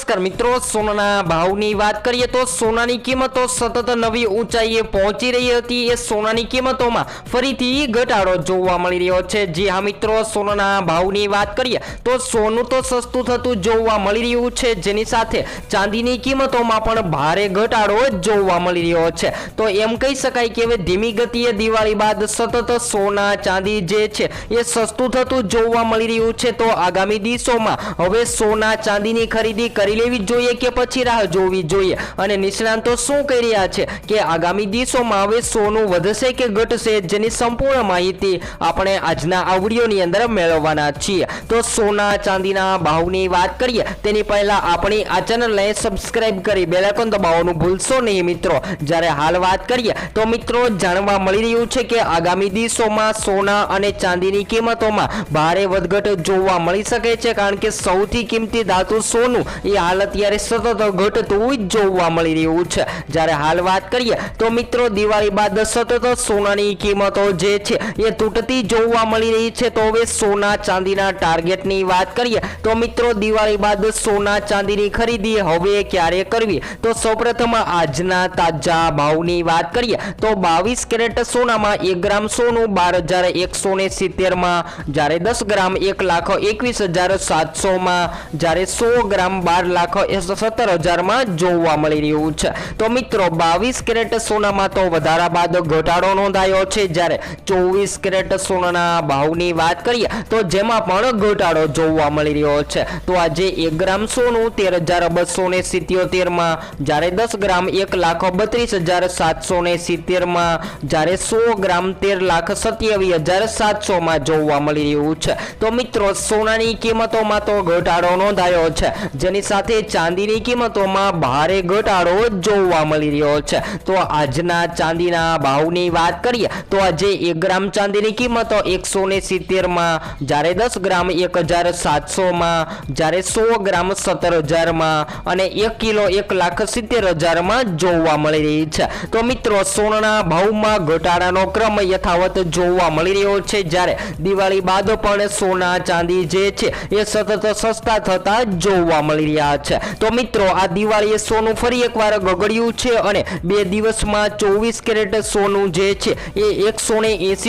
નમસ્કાર મિત્રો, સોનાના ભાવની વાત કરીએ તો સોનાની કિંમતો સતત નવી ઊંચાઈએ પહોંચી રહી હતી. એ સોનાની કિંમતોમાં ફરીથી ઘટાડો જોવા મળી રહ્યો છે. જી હા મિત્રો, સોનાના ભાવની વાત કરીએ તો સોનું તો સસ્તું થતું જોવા મળી રહ્યું છે. જેની સાથે ચાંદીની કિંમતોમાં પણ ભારે ઘટાડો જોવા મળી રહ્યો છે. તો એમ કહી શકાય કે હવે ધીમી ગતિએ દિવાળી બાદ સતત સોના, ચાંદી જે છે એ સસ્તું થતું જોવા મળી રહ્યું છે. તો આગામી દિવસોમાં હવે સોના, ચાંદીની ખરીદી કરી લેવી જોઈએ કે પછી રાહ જોવી જોઈએ? અને નિષ્ણાંતો શું કહી રહ્યા છે? કે આગામી દિવસોમાં હવે સોનું વધશે કે ઘટશે જેની સંપૂર્ણ માહિતી આપણે આજના આ અંદર મેળવવાના છીએ. તો સોના, ચાંદીના ભાવની વાત કરીએ, તેની પહેલા આપણી આ ચેનલને સબસ્ક્રાઇબ કરી બેલાઇકોન દબાવવાનું ભૂલશો નહીં મિત્રો. જ્યારે હાલ વાત કરીએ, તો મિત્રો જાણવા મળી રહ્યું છે કે આગામી દિવસોમાં સોના અને ચાંદીની કિંમતોમાં ભારે વધઘટ જોવા મળી શકે છે. કારણ કે સૌથી કિંમતી ધાતુ સોનું એ હાલ અત્યારે સતત ઘટતું જ જોવા મળી રહ્યું છે. જ્યારે હાલ વાત કરીએ તો મિત્રો દિવાળી બાદ સતત સોનાની કિંમતો જે છે એ તૂટતી જોવા મળી રહી છે. તો હવે સોના ચાંદીના ટાર્ગેટની વાત કરીએ તો મિત્રો દિવાળી બાદ સોના ચાંદીની ખરીદી હવે ક્યારે કરવી? તો સૌપ્રથમ આજના તાજા ભાવની વાત કરીએ તો બાવીસ કેરેટ સોનામાં એક ગ્રામ સોનું, બાર હજાર એકસો ને સિત્તેરમાં જ્યારે દસ ગ્રામ એક લાખ એકવીસ હજાર સાતસોમાં જ્યારે સો ગ્રામ બાર લાખ સત્તર હજારમાં જોવા મળી રહ્યું છે. તો મિત્રો, બાવીસ કેરેટ સોનામાં તો વધારા બાદ ઘટાડો નોંધાયો છે. જ્યારે ચોવીસ કેરેટ સોનાના ભાવની વાત કરીએ, તો જેમાં પણ ઘટાડો જોવા મળી રહ્યો છે. તો આજે એક ગ્રામ સોનું તેર હજાર બસો ને સિત્યોતેરમાં, જ્યારે દસ ગ્રામ એક લાખ બત્રીસ હજાર સાતસો ને સિત્તેરમાં જ્યારે સો ગ્રામ તેર લાખ સત્યાવીસ હજાર સાતસોમાં જોવા મળી રહ્યું છે. તો મિત્રો, સોનાની કિંમતોમાં તો ઘટાડો નોંધાયો છે. જેની સાથે ચાંદીની કિંમતોમાં ભારે ઘટાડો જોવા મળી રહ્યો છે. તો આજના ચાંદીના ભાવની વાત કરીએ, તો આજે એક ગ્રામ ચાંદીની કિંમતો એકસો ને સિત્તેરમાં, જ્યારે દસ ગ્રામ એક હજાર સાતસોમાં, જ્યારે સો ગ્રામ સત્તર હજારમાં અને એક કિલો એક લાખ સિત્તેર હજારમાં જોવા મળી રહી છે. તો મિત્રો, સોનાના ભાવમાં ઘટાડાનો ક્રમ યથાવત જોવા મળી રહ્યો છે. જ્યારે દિવાળી બાદ પણ સોના ચાંદી જે છે, એ સતત સસ્તા થતા જોવા મળી રહ્યા છે. તો મિત્રો, આ દિવાળીએ સોનું ફરી એકવાર ગગડ્યું છે અને બે દિવસમાં ચોવીસ કેરેટ સોનું જે છે એ એકસો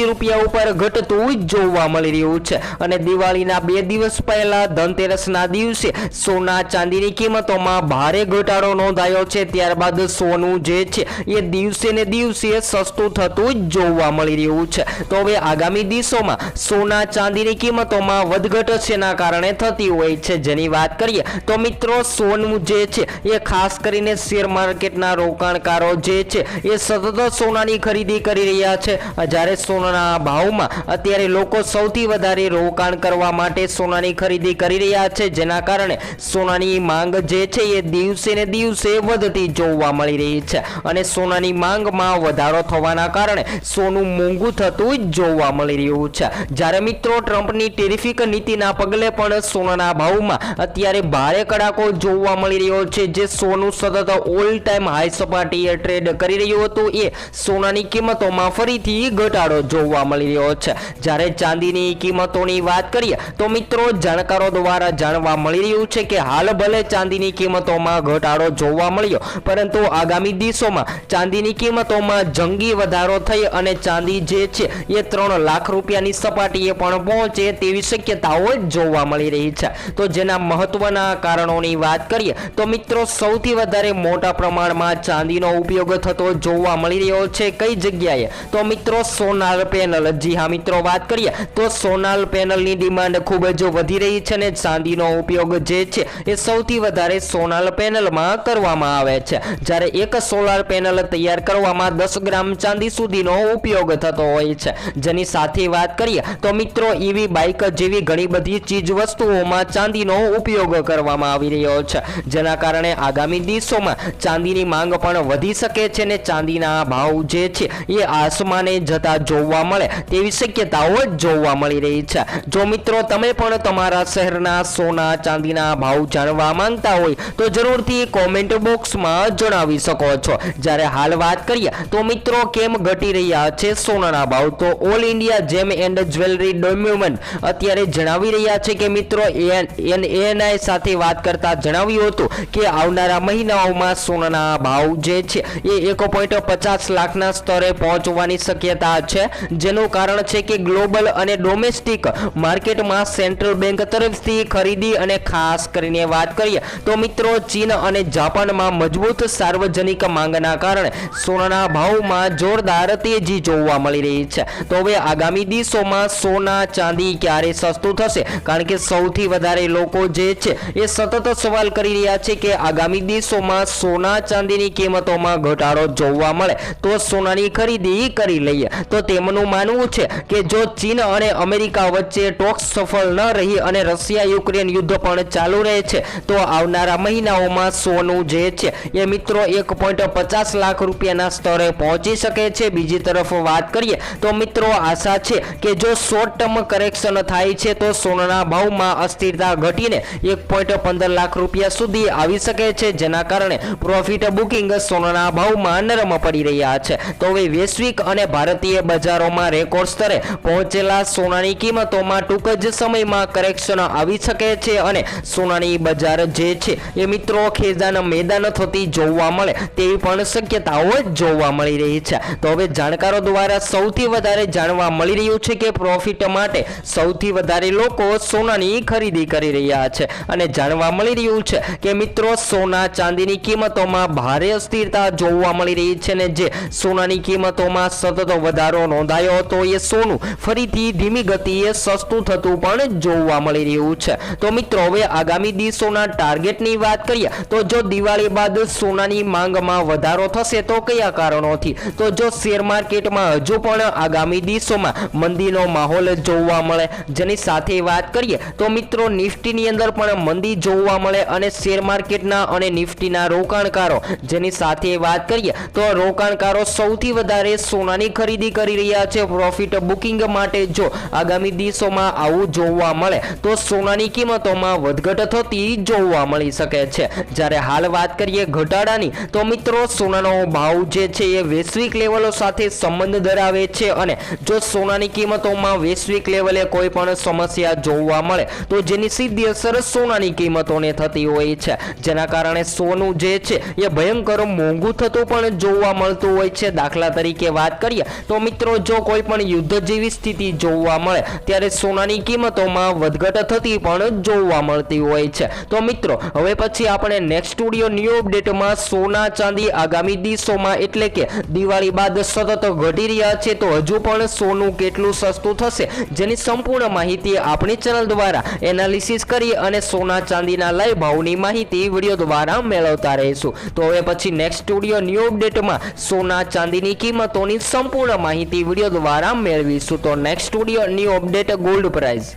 રૂપિયા ઉપર ઘટતું જ જોવા મળી રહ્યું છે. અને દિવાળીના બે દિવસ પહેલા ધનતેરસના દિવસે સોના ચાંદીની કિંમતોમાં ભારે ઘટાડો નોંધાયો છે. ત્યારબાદ સોનું જે છે એ દિવસે ને દિવસે સસ્તું થતું જ જોવા મળી રહ્યું છે. તો હવે આગામી દિવસોમાં સોના ચાંદીની કિંમતોમાં વધઘટ શેના કારણે થતી હોય છે, જેની વાત કરીએ તો મિત્રો સોનું જે છે એ ખાસ કરીને શેર માર્કેટના રોકાણકારો જે છે એ સતત સોનાની ખરીદી કરી રહ્યા છે. જ્યારે સોનાના ભાવમાં અત્યારે લોકો સૌથી વધારે રોકાણ કરવા માટે સોનાની ખરીદી કરી રહ્યા છે. જેના કારણે સોનાની માંગ જે છે એ દિવસે ને દિવસે વધતી જોવા મળી રહી છે અને સોનાની માંગમાં વધારો થવાના કારણે સોનું મોંઘું થતું જ જોવા મળી રહ્યું છે. જ્યારે મિત્રો ટ્રમ્પની ટેરિફિક નીતિના પગલે પણ સોનાના ભાવમાં અત્યારે ભારે કડાકો જોવા મળી રહ્યો છે જે સોનું સતત ઓલ ટાઈમ હાઈ સપાટીએ ટ્રેડ કરી રહ્યું હતું. એ સોનાની કિંમતોમાં ફરીથી ઘટાડો જોવા મળી રહ્યો છે. જ્યારે ચાંદીની કિંમતોની વાત કરીએ, તો મિત્રો જાણકારો દ્વારા જાણવા મળી રહ્યું છે કે હાલ ભલે ચાંદીની કિંમતોમાં ઘટાડો જોવા મળ્યો, પરંતુ આગામી દિવસોમાં ચાંદીની કિંમતોમાં જંગી વધારો થઈ અને ચાંદી જે છે, એ ત્રણ લાખ રૂપિયાની સપાટીએ પણ પહોંચે તેવી શક્યતાઓ જોવા મળી રહી છે. તો જેના મહત્વના કારણોની વાત કરીએ, તો મિત્રો સૌથી વધારે મોટા પ્રમાણમાં ચાંદીનો ઉપયોગ થતો જોવા મળી રહ્યો છે કઈ જગ્યાએ? તો મિત્રો સોનાર પેનલ. જી હા, મિત્રો વાત કરીએ, તો સોનાર પેનલની ડિમાન્ડ ખૂબ જ વધી રહી છે ને ચાંદીનો ઉપયોગ જે છે એ સૌથી વધારે સોનાર પેનલમાં કરવામાં આવે છે. જ્યારે એક સોલાર પેનલ તૈયાર કરવામાં દસ ગ્રામ ચાંદી સુધીનો ઉપયોગ થતો હોય છે. જેની સાથે વાત કરીએ, તો મિત્રો ઈવી બાઇક જેવી ઘણી બધી ચીજ વસ્તુઓમાં ચાંદીનો ઉપયોગ કરવામાં આવી રહ્યો છે. જેના કારણે આગામી દિવસોમાં ચાંદીની માંગ પણ વધી શકે છે ને ચાંદીના ભાવ જે છે એ આસમાને જતા જોવા મળે તેવી શક્યતાઓ જોવા મળી રહી છે. જો મિત્રો તમે પણ તમારા શહેરના સોના ચાંદીના ભાવ જાણવા માંગતા હોય તો જરૂરથી કોમેન્ટ બોક્સમાં જણાવી શકો છો. જ્યારે હાલ વાત કરીએ તો મિત્રો કેમ ઘટી રહ્યા છે સોનાના ભાવ? તો all India gem and jewellery ડોમ્યુમેન્ટ અત્યારે જણાવી રહ્યા છે કે મિત્રો એન એએનઆઈ સાથે વાત કરતા કરતા જણાવ્યું હતું કે આવનારા મહિનાઓમાં સોનાના ભાવ જે છે એ એક પોઈન્ટ પચાસ લાખના સ્તરે પહોંચવાની શક્યતા છે. જેનું કારણ છે કે ગ્લોબલ અને ડોમેસ્ટિક માર્કેટમાં સેન્ટ્રલ બેંક તરફથી ખરીદી અને ખાસ કરીને વાત કરીએ તો મિત્રો ચીન અને જાપાનમાં મજબૂત સાર્વજનિક માંગના કારણે સોનાના ભાવમાં જોરદાર તેજી જોવા મળી રહી છે. તો હવે આગામી દિવસોમાં સોના ચાંદી ક્યારે સસ્તું થશે? કારણ કે સૌથી વધારે લોકો જે છે એ સતત સવાલ કરી રહ્યા છે કે આગામી દિવસોમાં સોના ચાંદીની કિંમતોમાં ઘટાડો જોવા મળે તો સોનાની ખરીદી કરી લઈએ. તો તેમનું માનવું છે કે જો ચીન અને અમેરિકા વચ્ચે ટોક્સ સફળ ન રહી અને રશિયા યુક્રેન યુદ્ધ પણ ચાલુ રહે છે, તો આવનારા મહિનાઓમાં સોનું જે છે એ મિત્રો એક પોઈન્ટ પચાસ લાખ રૂપિયાના સ્તરે પહોંચી શકે છે. બીજી તરફ વાત કરીએ તો મિત્રો આશા છે કે જો શોર્ટ ટર્મ કરેક્શન થાય છે તો સોનાના ભાવમાં અસ્થિરતા ઘટીને એક પોઈન્ટ પંદર લાખ રૂપિયા સુધી આવી શકે છે. જેના કારણે પ્રોફિટ બુકિંગ સોનાના ભાવમાં નરમ પડી રહ્યા છે. તો હવે વૈશ્વિક અને ભારતીય બજારોમાં રેકોર્ડ સ્તરે પહોંચેલા સોનાની કિંમતોમાં ટૂંક જ સમયમાં કરેક્શન આવી શકે છે અને સોનાની બજાર જે છે એ મિત્રો ખેજાન મેદાન થતી જોવા મળે તેવી પણ શક્યતાઓ જોવા મળી રહી છે. તો હવે જાણકારો દ્વારા સૌથી વધારે જાણવા મળી રહ્યું છે કે પ્રોફિટ માટે સૌથી વધારે લોકો સોનાની ખરીદી કરી રહ્યા છે. અને જાણવા મળી રહ્યું છે કે મિત્રો, સોના ચાંદીની કિંમતોમાં ભારે અસ્થિરતા જોવા મળી રહી છે ને જે સોનાની કિંમતોમાં સતત વધારો નોંધાયો હતો, એ સોનું ફરીથી ધીમી ગતિએ સસ્તું થતું પણ જોવા મળી રહ્યું છે. તો મિત્રો, હવે આગામી દિવસોના ટાર્ગેટની વાત કરીએ, તો જો દિવાળી બાદ સોનાની માંગમાં વધારો થશે, તો કયા કારણોથી? તો જો શેર માર્કેટમાં હજુ પણ આગામી દિવસોમાં મંદીનો માહોલ જોવા મળે, જેની સાથે વાત કરીએ, તો મિત્રો, નિફ્ટીની અંદર પણ મંદી જોવા મળે અને શેર માર્કેટના અને નિફ્ટીના રોકાણકારો. જેની સાથે વાત કરીએ, તો રોકાણકારો સૌથી વધારે સોનાની ખરીદી કરી રહ્યા છે. પ્રોફિટ બુકિંગ માટે જો આગામી દિવસોમાં આવું જોવા મળે, તો સોનાની કિંમતોમાં વધઘટ થતી જોવા મળી શકે છે. જ્યારે હાલ વાત કરીએ ઘટાડાની, તો મિત્રો સોનાનો ભાવ જે છે એ વૈશ્વિક લેવલો સાથે સંબંધ ધરાવે છે અને જો સોનાની કિંમતોમાં વૈશ્વિક લેવલે કોઈ પણ સમસ્યા જોવા મળે, તો જેની સીધી અસર સોનાની કિંમતોને થતી હોય છે. જેના કારણે સોનું જે છે, એ ભયંકર મોંઘું થતું પણ જોવા મળતું હોય છે. દાખલા તરીકે વાત કરીએ, તો મિત્રો, જો કોઈ પણ યુદ્ધ જેવી સ્થિતિ જોવા મળે, ત્યારે સોનાની કિંમતોમાં વધઘટ થતી પણ જોવા મળતી હોય છે. તો મિત્રો, હવે પછી આપણે નેક્સ્ટ સ્ટુડિયો ન્યૂ અપડેટમાં સોના ચાંદી આગામી દિવસોમાં એટલે કે દિવાળી બાદ સતત ઘટી રહ્યા છે, તો હજુ પણ સોનું કેટલું સસ્તું થશે, જેની સંપૂર્ણ માહિતી આપણી ચેનલ દ્વારા એનાલિસિસ કરી અને સોના ચાંદીના લાઈવ ભાવની માહિતી વીડિયો દ્વારા મેળવતા રહીશું. તો હવે પછી નેક્સ્ટ સ્ટુડિયો ન્યૂ અપડેટમાં સોના ચાંદીની કિંમતોની સંપૂર્ણ માહિતી વીડિયો દ્વારા મેળવીશું. તો next studio new update gold price